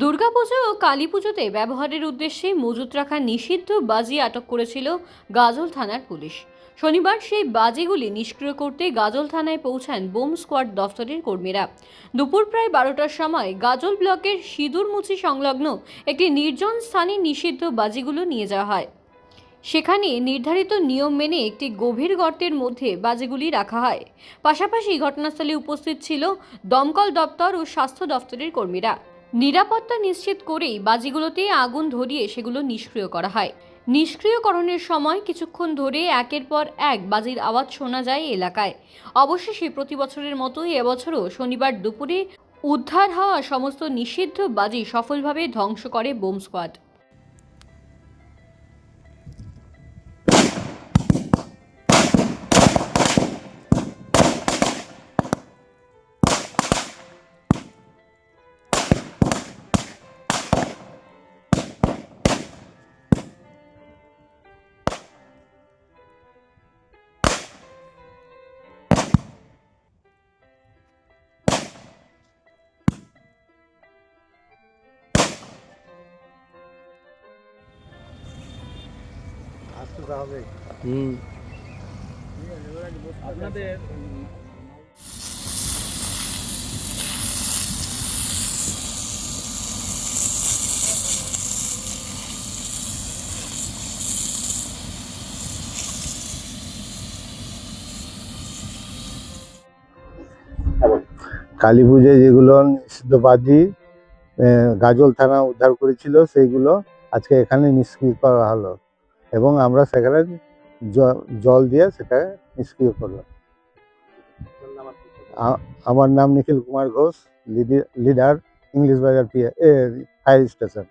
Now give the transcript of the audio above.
দুর্গাপুজো ও কালী পুজোতে ব্যবহারের উদ্দেশ্যে মজুত রাখা নিষিদ্ধ বাজি আটক করেছিল গাজল থানার পুলিশ। শনিবার সেই বাজিগুলি নিষ্ক্রিয় করতে গাজল থানায় পৌঁছান বোম স্কোয়াড দফতরের কর্মীরা। দুপুর প্রায় বারোটার সময় গাজল ব্লকের সিঁদুরমুচি সংলগ্ন একটি নির্জন স্থানে নিষিদ্ধ বাজিগুলো নিয়ে যাওয়া হয়। সেখানে নির্ধারিত নিয়ম মেনে একটি গভীর গর্তের মধ্যে বাজিগুলি রাখা হয়। পাশাপাশি ঘটনাস্থলে উপস্থিত ছিল দমকল দপ্তর ও স্বাস্থ্য দপ্তরের কর্মীরা। নিরাপত্তা নিশ্চিত করেই বাজিগুলোতে আগুন ধরিয়ে সেগুলো নিষ্ক্রিয় করা হয়। নিষ্ক্রিয়করণের সময় কিছুক্ষণ ধরে একের পর এক বাজির আওয়াজ শোনা যায় এলাকায়। অবশেষে প্রতি বছরের মতোই এবছরও শনিবার দুপুরে উদ্ধার হওয়া সমস্ত নিষিদ্ধ বাজি সফলভাবে ধ্বংস করে বোম স্কোয়াড। হুম। আপনাদের কালী পুজোয় যেগুলো নিষিদ্ধ বাজি আহ, গাজল থানা উদ্ধার করেছিল সেইগুলো আজকে এখানে নিষ্ক্রিয় করা হলো। এবং আমরা সেখানে জল দিয়ে সেটা নিষ্ক্রিয় করলাম। আমার নাম Nikhil Kumar Ghosh leader English Bazar fire station